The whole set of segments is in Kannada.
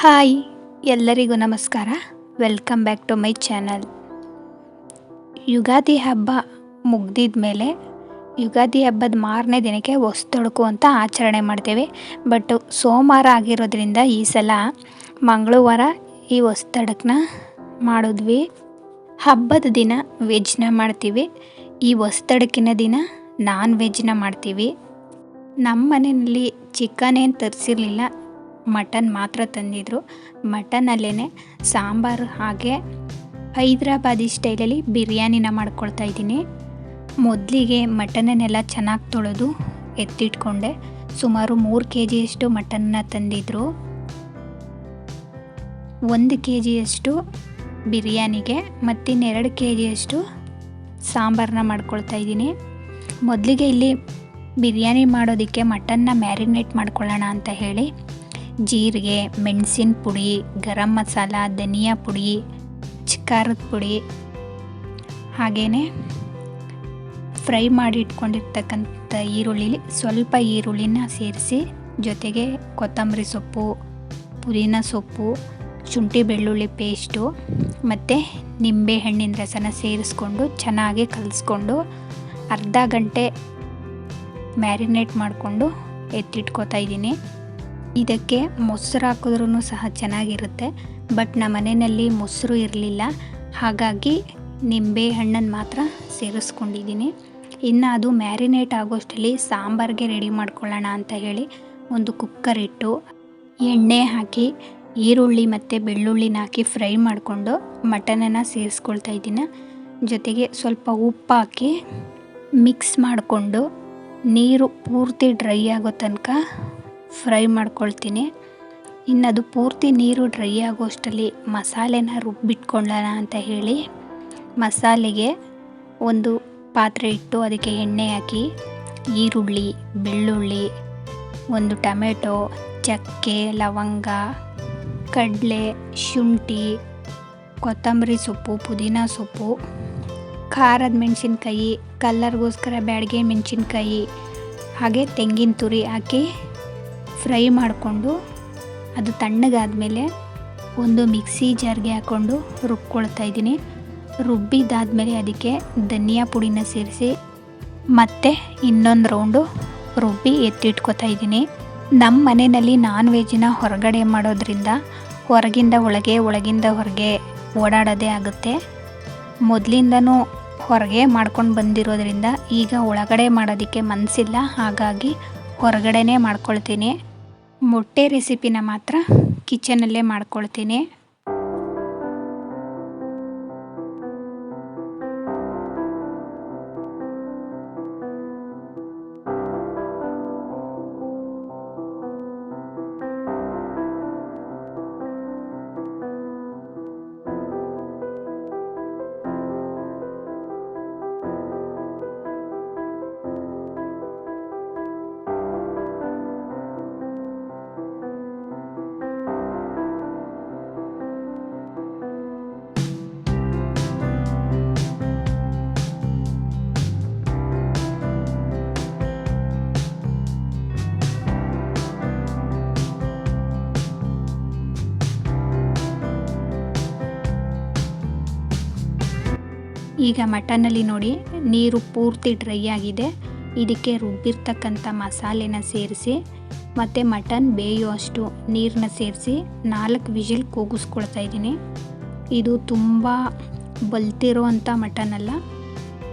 ಹಾಯ್, ಎಲ್ಲರಿಗೂ ನಮಸ್ಕಾರ. Welcome back to my channel Ugadi ಹಬ್ಬ ಮುಗ್ದಿದ ಮೇಲೆ, ಯುಗಾದಿ ಹಬ್ಬದ ಮಾರನೇ ದಿನಕ್ಕೆ ಹೊಸ್ತೊಡಕು ಅಂತ ಆಚರಣೆ ಮಾಡ್ತೇವೆ. ಬಟ್ ಸೋಮವಾರ ಆಗಿರೋದ್ರಿಂದ ಈ ಸಲ ಮಂಗಳವಾರ ಈ ಹೊಸ್ತಡಕನ್ನ ಮಾಡಿದ್ವಿ. ಹಬ್ಬದ ದಿನ ವೆಜ್ನ ಮಾಡ್ತೀವಿ. ಈ ಹೊಸ್ತಡಕಿನ ದಿನ ನಾನ್ ವೆಜ್ನ ಮಾಡ್ತೀವಿ. ನಮ್ಮ ಮನೆಯಲ್ಲಿ ಚಿಕನ್ ಏನು ತರಿಸಿರ್ಲಿಲ್ಲ. ಮಟನ್ ಮಾತ್ರ ತಂದಿದ್ರು. ಮಟನಲ್ಲೇ ಸಾಂಬಾರು ಹಾಗೆ ಹೈದ್ರಾಬಾದಿ ಸ್ಟೈಲಲ್ಲಿ ಬಿರಿಯಾನಿನ ಮಾಡ್ಕೊಳ್ತಾ ಇದ್ದೀನಿ. ಮೊದಲಿಗೆ ಮಟನನ್ನೆಲ್ಲ ಚೆನ್ನಾಗಿ ತೊಳೆದು ಎತ್ತಿಟ್ಕೊಂಡೆ. ಸುಮಾರು ಮೂರು ಕೆ ಜಿಯಷ್ಟು ಮಟನ್ನ ತಂದಿದ್ರು. ಒಂದು ಕೆ ಜಿಯಷ್ಟು ಬಿರಿಯಾನಿಗೆ ಮತ್ತಿನ್ನೆರಡು ಕೆ ಜಿಯಷ್ಟು ಸಾಂಬಾರನ್ನ ಮಾಡ್ಕೊಳ್ತಾ ಇದ್ದೀನಿ. ಮೊದಲಿಗೆ ಇಲ್ಲಿ ಬಿರಿಯಾನಿ ಮಾಡೋದಕ್ಕೆ ಮಟನ್ನ ಮ್ಯಾರಿನೇಟ್ ಮಾಡ್ಕೊಳ್ಳೋಣ ಅಂತ ಹೇಳಿ ಜೀರಿಗೆ, ಮೆಣಸಿನ ಪುಡಿ, ಗರಂ ಮಸಾಲ, ಧನಿಯಾ ಪುಡಿ, ಖಾರದ ಪುಡಿ ಹಾಗೆಯೇ ಫ್ರೈ ಮಾಡಿ ಇಟ್ಕೊಂಡಿರ್ತಕ್ಕಂಥ ಈರುಳ್ಳಿಲಿ ಸ್ವಲ್ಪ ಈರುಳ್ಳಿನ ಸೇರಿಸಿ ಜೊತೆಗೆ ಕೊತ್ತಂಬರಿ ಸೊಪ್ಪು, ಪುದೀನ ಸೊಪ್ಪು, ಶುಂಠಿ ಬೆಳ್ಳುಳ್ಳಿ ಪೇಸ್ಟು ಮತ್ತು ನಿಂಬೆ ಹಣ್ಣಿನ ರಸನ ಸೇರಿಸ್ಕೊಂಡು ಚೆನ್ನಾಗಿ ಕಲಿಸ್ಕೊಂಡು ಅರ್ಧ ಗಂಟೆ ಮ್ಯಾರಿನೇಟ್ ಮಾಡಿಕೊಂಡು ಎತ್ತಿಟ್ಕೋತಾ ಇದ್ದೀನಿ. ಇದಕ್ಕೆ ಮೊಸರು ಹಾಕಿದ್ರೂ ಸಹ ಚೆನ್ನಾಗಿರುತ್ತೆ, ಬಟ್ ನಮ್ಮ ಮನೆಯಲ್ಲಿ ಮೊಸರು ಇರಲಿಲ್ಲ. ಹಾಗಾಗಿ ನಿಂಬೆ ಹಣ್ಣನ್ನು ಮಾತ್ರ ಸೇರಿಸ್ಕೊಂಡಿದ್ದೀನಿ. ಇನ್ನು ಅದು ಮ್ಯಾರಿನೇಟ್ ಆಗೋಷ್ಟರಲ್ಲಿ ಸಾಂಬಾರಿಗೆ ರೆಡಿ ಮಾಡ್ಕೊಳ್ಳೋಣ ಅಂತ ಹೇಳಿ ಒಂದು ಕುಕ್ಕರ್ ಇಟ್ಟು ಎಣ್ಣೆ ಹಾಕಿ, ಈರುಳ್ಳಿ ಮತ್ತು ಬೆಳ್ಳುಳ್ಳಿನ ಹಾಕಿ ಫ್ರೈ ಮಾಡಿಕೊಂಡು ಮಟನನ್ನು ಸೇರಿಸ್ಕೊಳ್ತಾ ಇದ್ದೀನಿ. ಜೊತೆಗೆ ಸ್ವಲ್ಪ ಉಪ್ಪು ಹಾಕಿ ಮಿಕ್ಸ್ ಮಾಡಿಕೊಂಡು ನೀರು ಪೂರ್ತಿ ಡ್ರೈ ಆಗೋ ತನಕ ಫ್ರೈ ಮಾಡ್ಕೊಳ್ತೀನಿ. ಇನ್ನದು ಪೂರ್ತಿ ನೀರು ಡ್ರೈ ಆಗೋಷ್ಟರಲ್ಲಿ ಮಸಾಲೆನ ರುಬ್ಬಿಟ್ಕೊಳ್ಳೋಣ ಅಂತ ಹೇಳಿ ಮಸಾಲೆಗೆ ಒಂದು ಪಾತ್ರೆ ಇಟ್ಟು ಅದಕ್ಕೆ ಎಣ್ಣೆ ಹಾಕಿ, ಈರುಳ್ಳಿ, ಬೆಳ್ಳುಳ್ಳಿ, ಒಂದು ಟೊಮೆಟೊ, ಚಕ್ಕೆ, ಲವಂಗ, ಕಡಲೆ, ಶುಂಠಿ, ಕೊತ್ತಂಬರಿ ಸೊಪ್ಪು, ಪುದೀನ ಸೊಪ್ಪು, ಖಾರದ ಮೆಣಸಿನ್ಕಾಯಿ, ಕಲ್ಲರ್ಗೋಸ್ಕರ ಬ್ಯಾಡಿಗೆ ಮೆಣಸಿನ್ಕಾಯಿ, ಹಾಗೆ ತೆಂಗಿನ ತುರಿ ಹಾಕಿ ಫ್ರೈ ಮಾಡಿಕೊಂಡು ಅದು ತಣ್ಣಗಾದಮೇಲೆ ಒಂದು ಮಿಕ್ಸಿ ಜಾರ್ಗೆ ಹಾಕ್ಕೊಂಡು ರುಬ್ಕೊಳ್ತಾ ಇದ್ದೀನಿ. ರುಬ್ಬಿದಾದಮೇಲೆ ಅದಕ್ಕೆ ಧನಿಯಾ ಪುಡಿನ ಸೇರಿಸಿ ಮತ್ತೆ ಇನ್ನೊಂದು ರೌಂಡು ರುಬ್ಬಿ ಎತ್ತಿಟ್ಕೊತಾ ಇದ್ದೀನಿ. ನಮ್ಮ ಮನೆಯಲ್ಲಿ ನಾನ್ ವೆಜ್ನ ಹೊರಗಡೆ ಮಾಡೋದ್ರಿಂದ ಹೊರಗಿಂದ ಒಳಗೆ, ಒಳಗಿಂದ ಹೊರಗೆ ಓಡಾಡೋದೇ ಆಗುತ್ತೆ. ಮೊದಲಿಂದನೂ ಹೊರಗೆ ಮಾಡ್ಕೊಂಡು ಬಂದಿರೋದ್ರಿಂದ ಈಗ ಒಳಗಡೆ ಮಾಡೋದಕ್ಕೆ ಮನಸ್ಸಿಲ್ಲ ಹಾಗಾಗಿ ಹೊರಗಡೆನೇ ಮಾಡ್ಕೊಳ್ತೀನಿ. ಮೊಟ್ಟೆ ರೆಸಿಪಿನ ಮಾತ್ರ ಕಿಚನಲ್ಲೇ ಮಾಡ್ಕೊಳ್ತೀನಿ. ಈಗ ಮಟನಲ್ಲಿ ನೋಡಿ, ನೀರು ಪೂರ್ತಿ ಡ್ರೈ ಆಗಿದೆ. ಇದಕ್ಕೆ ರುಬ್ಬಿರ್ತಕ್ಕಂಥ ಮಸಾಲೆನ ಸೇರಿಸಿ, ಮತ್ತು ಮಟನ್ ಬೇಯುವಷ್ಟು ನೀರನ್ನ ಸೇರಿಸಿ ನಾಲ್ಕು ವಿಜಿಲ್ ಕೂಗಿಸ್ಕೊಳ್ತಾ ಇದ್ದೀನಿ. ಇದು ತುಂಬ ಬಲ್ತಿರೋವಂಥ ಮಟನ್ ಅಲ್ಲ,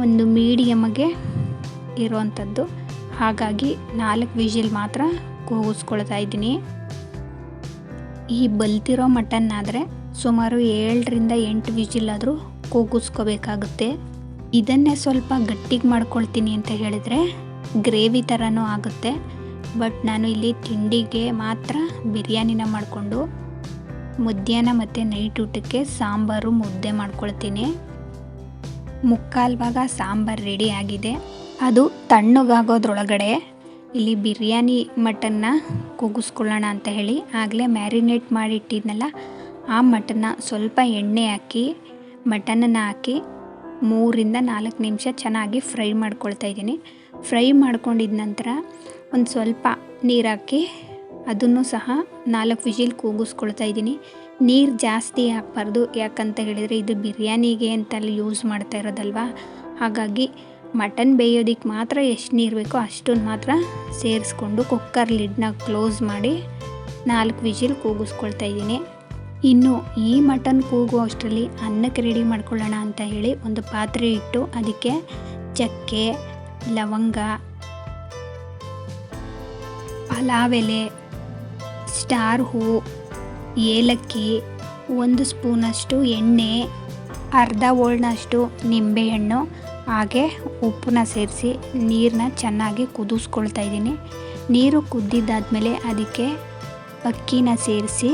ಒಂದು ಮೀಡಿಯಮ್ಗೆ ಇರೋವಂಥದ್ದು. ಹಾಗಾಗಿ ನಾಲ್ಕು ವಿಜಿಲ್ ಮಾತ್ರ ಕೂಗಿಸ್ಕೊಳ್ತಾ ಇದ್ದೀನಿ. ಈ ಬಲ್ತಿರೋ ಮಟನ್ ಆದರೆ ಸುಮಾರು ಏಳರಿಂದ ಎಂಟು ವಿಜಿಲ್ ಆದರೂ ಕೂಗಿಸ್ಕೋಬೇಕಾಗುತ್ತೆ ಇದನ್ನೇ ಸ್ವಲ್ಪ ಗಟ್ಟಿಗೆ ಮಾಡ್ಕೊಳ್ತೀನಿ ಅಂತ ಹೇಳಿದರೆ ಗ್ರೇವಿ ಥರನೂ ಆಗುತ್ತೆ. ಬಟ್ ನಾನು ಇಲ್ಲಿ ತಿಂಡಿಗೆ ಮಾತ್ರ ಬಿರಿಯಾನಿನ ಮಾಡಿಕೊಂಡು ಮಧ್ಯಾಹ್ನ ಮತ್ತು ನೈಟ್ ಊಟಕ್ಕೆ ಸಾಂಬಾರು ಮುದ್ದೆ ಮಾಡ್ಕೊಳ್ತೀನಿ. ಮುಕ್ಕಾಲು ಭಾಗ ಸಾಂಬಾರು ರೆಡಿ ಆಗಿದೆ. ಅದು ತಣ್ಣಗಾಗೋದ್ರೊಳಗಡೆ ಇಲ್ಲಿ ಬಿರಿಯಾನಿ ಮಟನ್ನ ಕೂಗಿಸ್ಕೊಳ್ಳೋಣ ಅಂತ ಹೇಳಿ ಆಗಲೇ ಮ್ಯಾರಿನೇಟ್ ಮಾಡಿಟ್ಟಿದ್ನಲ್ಲ, ಆ ಮಟನ್ನ ಸ್ವಲ್ಪ ಎಣ್ಣೆ ಹಾಕಿ ಮಟನನ್ನು ಹಾಕಿ ಮೂರಿಂದ ನಾಲ್ಕು ನಿಮಿಷ ಚೆನ್ನಾಗಿ ಫ್ರೈ ಮಾಡ್ಕೊಳ್ತಾ ಇದ್ದೀನಿ. ಫ್ರೈ ಮಾಡ್ಕೊಂಡಿದ ನಂತರ ಒಂದು ಸ್ವಲ್ಪ ನೀರು ಹಾಕಿ ಅದನ್ನು ಸಹ ನಾಲ್ಕು ವಿಜಿಲ್ ಕೂಗಿಸ್ಕೊಳ್ತಾ ಇದ್ದೀನಿ. ನೀರು ಜಾಸ್ತಿ ಹಾಕ್ಬಾರ್ದು, ಯಾಕಂತ ಹೇಳಿದರೆ ಇದು ಬಿರಿಯಾನಿಗೆ ಅಂತಲ್ಲಿ ಯೂಸ್ ಮಾಡ್ತಾ ಇರೋದಲ್ವಾ? ಹಾಗಾಗಿ ಮಟನ್ ಬೇಯೋದಕ್ಕೆ ಮಾತ್ರ ಎಷ್ಟು ನೀರು ಬೇಕೋ ಅಷ್ಟನ್ನು ಮಾತ್ರ ಸೇರಿಸ್ಕೊಂಡು ಕುಕ್ಕರ್ ಲಿಡ್ನ ಕ್ಲೋಸ್ ಮಾಡಿ ನಾಲ್ಕು ವಿಜಿಲ್ ಕೂಗಿಸ್ಕೊಳ್ತಾ ಇದ್ದೀನಿ. ಇನ್ನು ಈ ಮಟನ್ ಕೂಗು ಅಷ್ಟರಲ್ಲಿ ಅನ್ನಕ್ಕೆ ರೆಡಿ ಮಾಡ್ಕೊಳ್ಳೋಣ ಅಂತ ಹೇಳಿ ಒಂದು ಪಾತ್ರೆ ಇಟ್ಟು ಅದಕ್ಕೆ ಚಕ್ಕೆ, ಲವಂಗ ಪಲಾವ್ ಎಲೆ ಸ್ಟಾರ್ ಹೂ, ಏಲಕ್ಕಿ, ಒಂದು ಸ್ಪೂನಷ್ಟು ಎಣ್ಣೆ, ಅರ್ಧ ಓಳ್ನಷ್ಟು ನಿಂಬೆಹಣ್ಣು, ಹಾಗೆ ಉಪ್ಪನ್ನ ಸೇರಿಸಿ ನೀರನ್ನ ಚೆನ್ನಾಗಿ ಕುದಿಸ್ಕೊಳ್ತಾ ಇದ್ದೀನಿ. ನೀರು ಕುದ್ದಿದ್ದಾದಮೇಲೆ ಅದಕ್ಕೆ ಅಕ್ಕಿನ ಸೇರಿಸಿ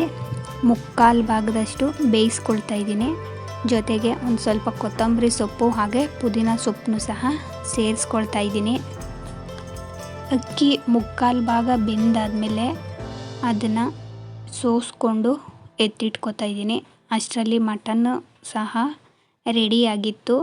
ಮುಕ್ಕಾಲು ಭಾಗದಷ್ಟು ಬೇಯಿಸ್ಕೊಳ್ತಾ ಇದ್ದೀನಿ. ಜೊತೆಗೆ ಒಂದು ಸ್ವಲ್ಪ ಕೊತ್ತಂಬರಿ ಸೊಪ್ಪು ಹಾಗೆ ಪುದೀನ ಸೊಪ್ಪನ್ನು ಸಹ ಸೇರಿಸ್ಕೊಳ್ತಾ ಇದ್ದೀನಿ. ಅಕ್ಕಿ ಮುಕ್ಕಾಲು ಭಾಗ ಬೆಂದಾದಮೇಲೆ ಅದನ್ನು ಸೋಸ್ಕೊಂಡು ಎತ್ತಿಟ್ಕೊತಾ ಇದ್ದೀನಿ. ಅಷ್ಟರಲ್ಲಿ ಮಟನ್ನು ಸಹ ರೆಡಿಯಾಗಿತ್ತು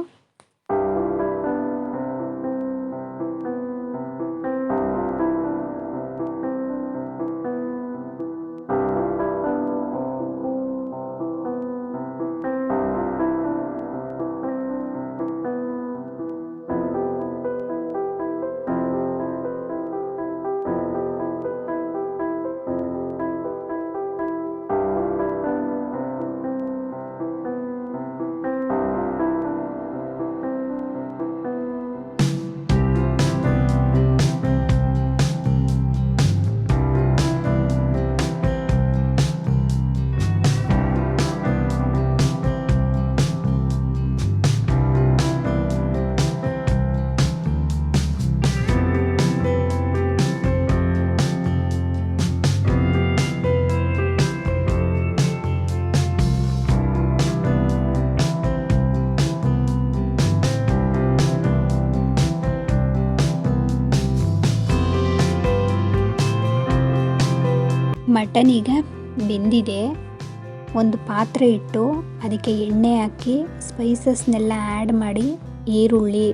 ಮಟನ್ ಈಗ ಬೆಂದಿದೆ. ಒಂದು ಪಾತ್ರೆ ಇಟ್ಟು ಅದಕ್ಕೆ ಎಣ್ಣೆ ಹಾಕಿ ಸ್ಪೈಸಸ್ನೆಲ್ಲ ಆ್ಯಡ್ ಮಾಡಿ ಈರುಳ್ಳಿ,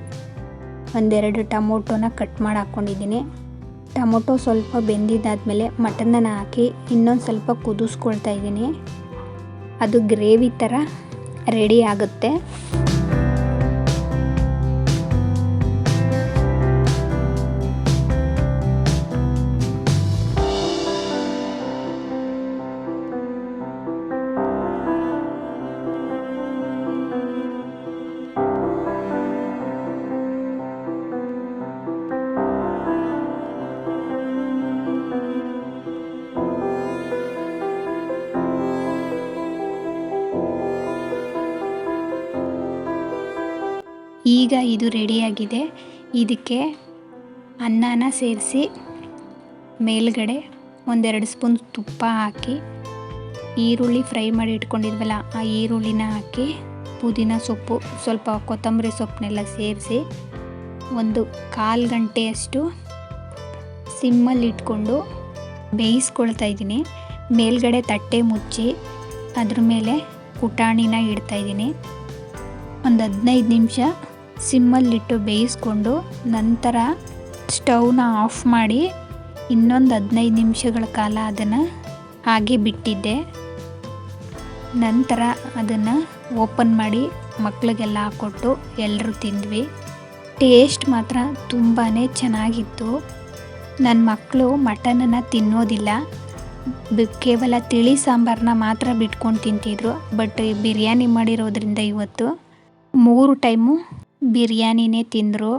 ಒಂದೆರಡು ಟೊಮೊಟೊನ ಕಟ್ ಮಾಡಿ ಹಾಕ್ಕೊಂಡಿದ್ದೀನಿ ಟೊಮೊಟೊ ಸ್ವಲ್ಪ ಬೆಂದಿದ್ದಾದಮೇಲೆ ಮಟನನ್ನು ಹಾಕಿ ಇನ್ನೊಂದು ಸ್ವಲ್ಪ ಕುದಿಸ್ಕೊಳ್ತಾ ಇದ್ದೀನಿ. ಅದು ಗ್ರೇವಿ ಥರ ರೆಡಿ ಆಗುತ್ತೆ. ಈಗ ಇದು ರೆಡಿಯಾಗಿದೆ. ಇದಕ್ಕೆ ಅನ್ನನ ಸೇರಿಸಿ ಮೇಲ್ಗಡೆ ಒಂದೆರಡು ಸ್ಪೂನ್ ತುಪ್ಪ ಹಾಕಿ, ಈರುಳ್ಳಿ ಫ್ರೈ ಮಾಡಿ ಇಟ್ಕೊಂಡಿದ್ವಲ್ಲ, ಆ ಈರುಳ್ಳಿನ ಹಾಕಿ ಪುದೀನ ಸೊಪ್ಪು, ಸ್ವಲ್ಪ ಕೊತ್ತಂಬರಿ ಸೊಪ್ಪನ್ನೆಲ್ಲ ಸೇರಿಸಿ ಒಂದು ಕಾಲು ಗಂಟೆಯಷ್ಟು ಸಿಮ್ಮಲ್ಲಿ ಇಟ್ಕೊಂಡು ಬೇಯಿಸ್ಕೊಳ್ತಾ ಇದ್ದೀನಿ. ಮೇಲ್ಗಡೆ ತಟ್ಟೆ ಮುಚ್ಚಿ ಅದ್ರ ಮೇಲೆ ಪುಟಾಣಿನ ಇಡ್ತಾಯಿದ್ದೀನಿ ಒಂದು ಹದಿನೈದು ನಿಮಿಷ ಸಿಮ್ಮಲ್ಲಿಟ್ಟು ಬೇಯಿಸ್ಕೊಂಡು ನಂತರ ಸ್ಟೌವ್ನ ಆಫ್ ಮಾಡಿ ಇನ್ನೊಂದು ಹದಿನೈದು ನಿಮಿಷಗಳ ಕಾಲ ಅದನ್ನು ಹಾಗೆ ಬಿಟ್ಟಿದ್ದೆ. ನಂತರ ಅದನ್ನು ಓಪನ್ ಮಾಡಿ ಮಕ್ಕಳಿಗೆಲ್ಲ ಹಾಕ್ಕೊಟ್ಟು ಎಲ್ಲರೂ ತಿಂದ್ವಿ. ಟೇಸ್ಟ್ ಮಾತ್ರ ತುಂಬಾ ಚೆನ್ನಾಗಿತ್ತು. ನನ್ನ ಮಕ್ಕಳು ಮಟನನ್ನು ತಿನ್ನೋದಿಲ್ಲ. ಕೇವಲ ತಿಳಿ ಸಾಂಬಾರನ್ನ ಮಾತ್ರ ಬಿಟ್ಕೊಂಡು ತಿಂತಿದ್ರು. ಬಟ್ ಬಿರಿಯಾನಿ ಮಾಡಿರೋದ್ರಿಂದ ಇವತ್ತು ಮೂರು ಟೈಮು ಬಿರಿಯಾನಿನೇ ತಿಂದರು.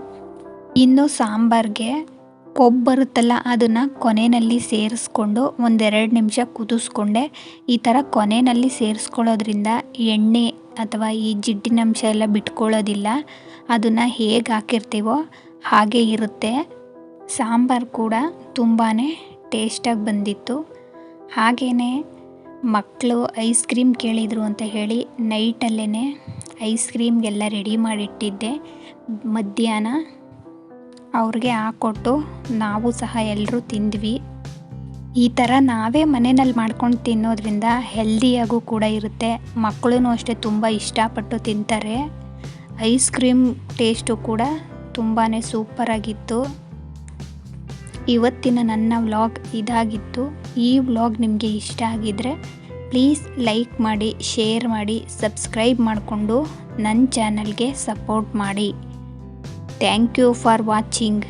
ಇನ್ನು ಸಾಂಬಾರಿಗೆ ಕೊಬ್ಬು ಬರುತ್ತಲ್ಲ ಅದನ್ನು ಕೊನೆಯಲ್ಲಿ ಸೇರಿಸ್ಕೊಂಡು ಒಂದೆರಡು ನಿಮಿಷ ಕುದಿಸ್ಕೊಂಡೆ. ಈ ಥರ ಕೊನೆಯಲ್ಲಿ ಸೇರಿಸ್ಕೊಳ್ಳೋದ್ರಿಂದ ಎಣ್ಣೆ ಅಥವಾ ಈ ಜಿಡ್ಡಿನಂಶ ಎಲ್ಲ ಬಿಟ್ಕೊಳ್ಳೋದಿಲ್ಲ. ಅದನ್ನು ಹೇಗೆ ಹಾಕಿರ್ತೀವೋ ಹಾಗೆ ಇರುತ್ತೆ. ಸಾಂಬಾರು ಕೂಡ ತುಂಬಾ ಟೇಸ್ಟಾಗಿ ಬಂದಿತ್ತು. ಹಾಗೆಯೇ ಮಕ್ಕಳು ಐಸ್ ಕ್ರೀಮ್ ಕೇಳಿದರು ಅಂತ ಹೇಳಿ ನೈಟಲ್ಲೇ ಐಸ್ ಕ್ರೀಮ್ಗೆಲ್ಲ ರೆಡಿ ಮಾಡಿಟ್ಟಿದ್ದೆ. ಮಧ್ಯಾಹ್ನ ಅವ್ರಿಗೆ ಹಾಕ್ಕೊಟ್ಟು ನಾವು ಸಹ ಎಲ್ಲರೂ ತಿಂದ್ವಿ. ಈ ಥರ ನಾವೇ ಮನೆಯಲ್ಲಿ ಮಾಡ್ಕೊಂಡು ತಿನ್ನೋದ್ರಿಂದ ಹೆಲ್ದಿಯಾಗೂ ಕೂಡ ಇರುತ್ತೆ. ಮಕ್ಕಳೂ ಅಷ್ಟೇ ತುಂಬ ಇಷ್ಟಪಟ್ಟು ತಿಂತಾರೆ. ಐಸ್ ಕ್ರೀಮ್ ಟೇಸ್ಟು ಕೂಡ ತುಂಬಾ ಸೂಪರಾಗಿತ್ತು. ಇವತ್ತಿನ ನನ್ನ ವ್ಲಾಗ್ ಇದಾಗಿತ್ತು. ಈ ವ್ಲಾಗ್ ನಿಮಗೆ ಇಷ್ಟ ಆಗಿದ್ರೆ ಪ್ಲೀಸ್ ಲೈಕ್ ಮಾಡಿ, ಶೇರ್ ಮಾಡಿ, ಸಬ್ಸ್ಕ್ರೈಬ್ ಮಾಡಿಕೊಂಡು ನನ್ನ ಚಾನಲ್ಗೆ ಸಪೋರ್ಟ್ ಮಾಡಿ. Thank you for watching.